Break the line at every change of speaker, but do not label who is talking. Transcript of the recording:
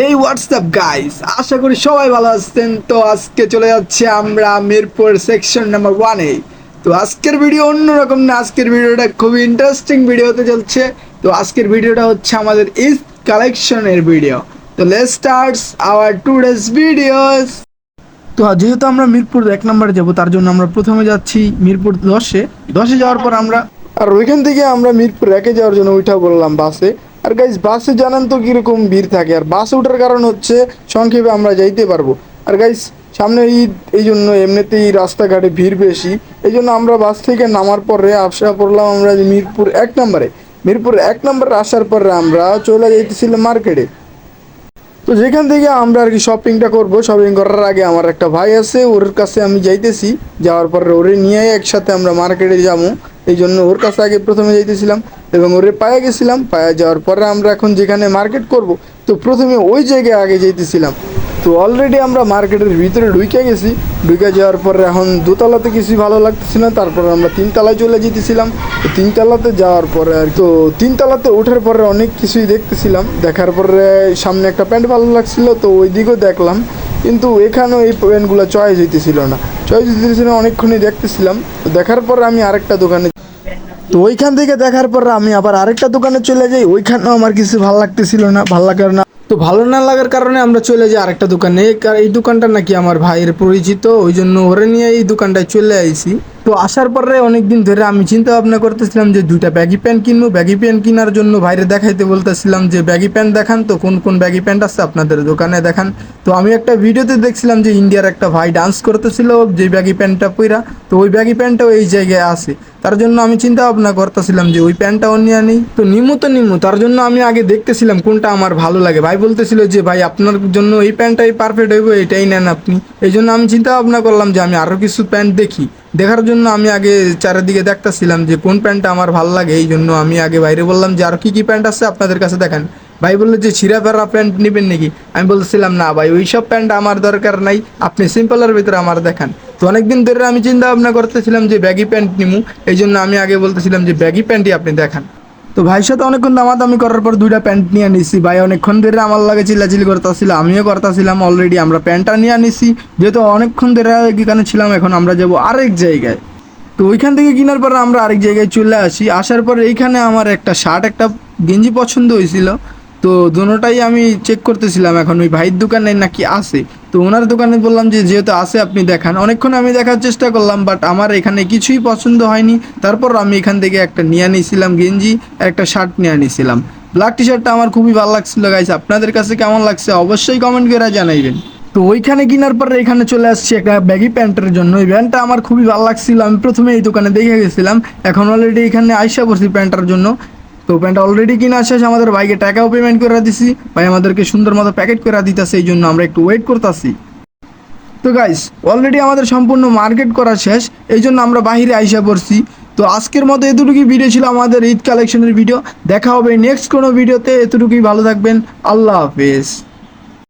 এই WhatsApp guys আশা করি সবাই ভালো আছেন। তো আজকে চলে যাচ্ছে আমরা মিরপুর সেকশন নাম্বার ওয়ানে তো আজকের ভিডিও অন্যরকম না, আজকের ভিডিওটা খুবই ইন্টারেস্টিং ভিডিও হতে চলছে। তো আজকের ভিডিওটা হচ্ছে আমাদের ইস কালেকশনের ভিডিও তো let starts our today's videos তো যেহেতু আমরা মিরপুর এক নম্বরে যাব, তার জন্য আমরা প্রথমে যাচ্ছি মিরপুর দশে। দশে যাওয়ার পর আমরা আর ওইখান থেকে আমরা মিরপুর একে যাওয়ার জন্য উঠা বললাম বাসে। আর গাইজ বাসে জানেন তো কীরকম ভিড় থাকে? আর বাসে ওঠার কারণ হচ্ছে সংক্ষেপে আমরা যাইতে পারব। আর গাইজ সামনে ঈদ, এই জন্য এমনিতেই রাস্তাঘাটে ভিড় বেশি। এই জন্য আমরা বাস থেকে নামার পরে আশা পড়লাম আমরা মিরপুর এক নম্বরে। মিরপুর এক নম্বরে আসার পরে আমরা চলে যাইতেছিলাম মার্কেটে। তো যেখান থেকে আমরা আর কি শপিংটা করব শপিং করার আগে আমার একটা ভাই আছে, ওর কাছে আমি যাইতেছি। যাওয়ার পরে ওরে নিয়ে একসাথে আমরা মার্কেটে যাব। এই জন্য ওর কাছে আগে প্রথমে যাইতেছিলাম এবং ওরে পায়ে গেছিলাম, পায়ে যাওয়ার পরে আমরা এখন যেখানে মার্কেট করব, তো প্রথমে ওই জায়গায় আগে যাইতেছিলাম। তো অলরেডি আমরা মার্কেটের ভিতরে ঢুকে গেছি ঢুকে যাওয়ার পরে এখন দোতলাতে কিছুই ভালো লাগতেছিল না, তারপরে আমরা তিনতলায় চলে যেতেছিলাম তিনতলাতে যাওয়ার পরে আর তো তিনতলাতে ওঠার পরে অনেক কিছুই দেখতেছিলাম, দেখার পরে সামনে একটা প্যান্ট ভালো লাগছিল, তো ওই দিকেও দেখলাম। কিন্তু এখানেও এই প্যান্টগুলো চয়েস হইতেছিল না চয়েস হইতেছিল অনেকক্ষণই দেখতেছিলাম। দেখার পরে আমি আরেকটা দোকানে তো ওইখান থেকে দেখার পর আমি আবার আরেকটা দোকানে চলে যাই। ওইখানেও আমার কিছু ভালো লাগতেছিল না, ভালো লাগার না। তো ভালো না লাগার কারণে আমরা চলে যাই আরেকটা দোকানে। এই দোকানটা নাকি আমার ভাইয়ের পরিচিত ওই জন্য ওরে নিয়ে এই দোকানটায় চলে আইছি। তো আসার পরে অনেকদিন ধরে আমি চিন্তা ভাবনা করতেছিলাম যে দুইটা ব্যাগি প্যান্ট কিনবো। ব্যাগি প্যান্ট কেনার জন্য ভাইরে দেখাইতে বলতেছিলাম যে ব্যাগি প্যান্ট দেখান তো, কোন কোন ব্যাগি প্যান্ট আছে আপনাদের দোকানে দেখান? তো আমি একটা ভিডিওতে দেখছিলাম যে ইন্ডিয়ার একটা ভাই ডান্স করতেছিল, যে ব্যাগি প্যান্টটা পইরা। তো ওই ব্যাগি প্যান্টটাও এই জায়গায় আছে। তার জন্য আমি চিন্তা ভাবনা করতেছিলাম যে ওই প্যান্টটাও নিয়ে নিই তো নিমু তো নিমু, তার জন্য আমি আগে দেখতেছিলাম কোনটা আমার ভালো লাগে। ভাই বলতেছিল যে, ভাই, আপনার জন্য এই প্যান্টটাই পারফেক্ট হইব, এটাই নেন আপনি। এই জন্য আমি চিন্তা ভাবনা করলাম যে, আমি আরও কিছু প্যান্ট দেখি। দেখার জন্য আমি আগে চারিদিকে দেখতেছিলাম যে, কোন প্যান্টটা আমার ভালো লাগে। এই জন্য আমি আগে বাইরে বললাম যে, আর কী কী প্যান্ট আছে আপনাদের কাছে দেখান। ভাই বলল যে, ছিঁড়া ফেরা প্যান্ট নেবেন নাকি? আমি বলছিলাম না ভাই ওই সব প্যান্ট আমার দরকার নাই। আপনি সিম্পলের ভিতরে আমার দেখান। তো অনেকদিন ধরে আমি চিন্তা ভাবনা করতেছিলাম যে ব্যাগি প্যান্ট নিমু। এই জন্য আমি আগে বলতেছিলাম যে ব্যাগি প্যান্টই আপনি দেখান। তো ভাইয়ের সাথে অনেকক্ষণ দামাদামি করার পর দুইটা প্যান্ট নিয়ে নিছি। ভাই অনেকক্ষণ ধরে আমার লাগে চিল্লাচিল্লি করতেছিল, আমিও করতেছিলাম অলরেডি আমরা প্যান্টটা নিয়ে নিছি। যেহেতু অনেকক্ষণ ধরে এখানে ছিলাম, এখন আমরা যাব আরেক জায়গায়। তো ওইখান থেকে কেনার পর আমরা আরেক জায়গায় চলে আসি। আসার পর এইখানে আমার একটা শার্ট একটা গেঞ্জি পছন্দ হয়েছিল। তো দুটোটাই আমি চেক করতেছিলাম, এখন ওই ভাইয়ের দোকানে নাকি আছে। তো ওনার দোকানে বললাম যে, যেহেতু আছে, আপনি দেখান। অনেকক্ষণ আমি দেখার চেষ্টা করলাম বাট আমার এখানে কিছুই পছন্দ হয়নি। তারপর আমি এখান থেকে একটা নিয়ে নিয়েছিলাম গেঞ্জি একটা শার্ট নিয়ে নিয়েছিলাম। ব্ল্যাক টি শার্টটা আমার খুবই ভালো লাগছিল গাইস আপনাদের কাছে কেমন লাগছে, অবশ্যই কমেন্ট করে জানাইবেন। তো ওইখানে কেনার পরে এখানে চলে আসছি একটা ব্যাগি প্যান্টের জন্য। ওই প্যান্টটা আমার খুবই ভালো লাগছিল। আমি প্রথমে এই দোকানে দেখে গেছিলাম। এখন অলরেডি এখানে আইসা করছি প্যান্টটার জন্য। তো প্যান্টটা অলরেডি কিনা শেষ, আমাদের ভাইকে টাকাও পেমেন্ট করে দিছি। ভাই আমাদেরকে সুন্দর মতো প্যাকেট করে দিতেছে, এই জন্য আমরা একটু ওয়েট করতেছি। তো গাইস অলরেডি আমাদের সম্পূর্ণ মার্কেট করা শেষ, এই জন্য আমরা বাহিরে আইসা পড়ছি। তো আজকের মতো এতটুকুই ভিডিও ছিল আমাদের ঈদ কালেকশনের ভিডিও দেখা হবে নেক্সট কোনো ভিডিওতে এতটুকুই ভালো থাকবেন, আল্লাহ হাফেজ।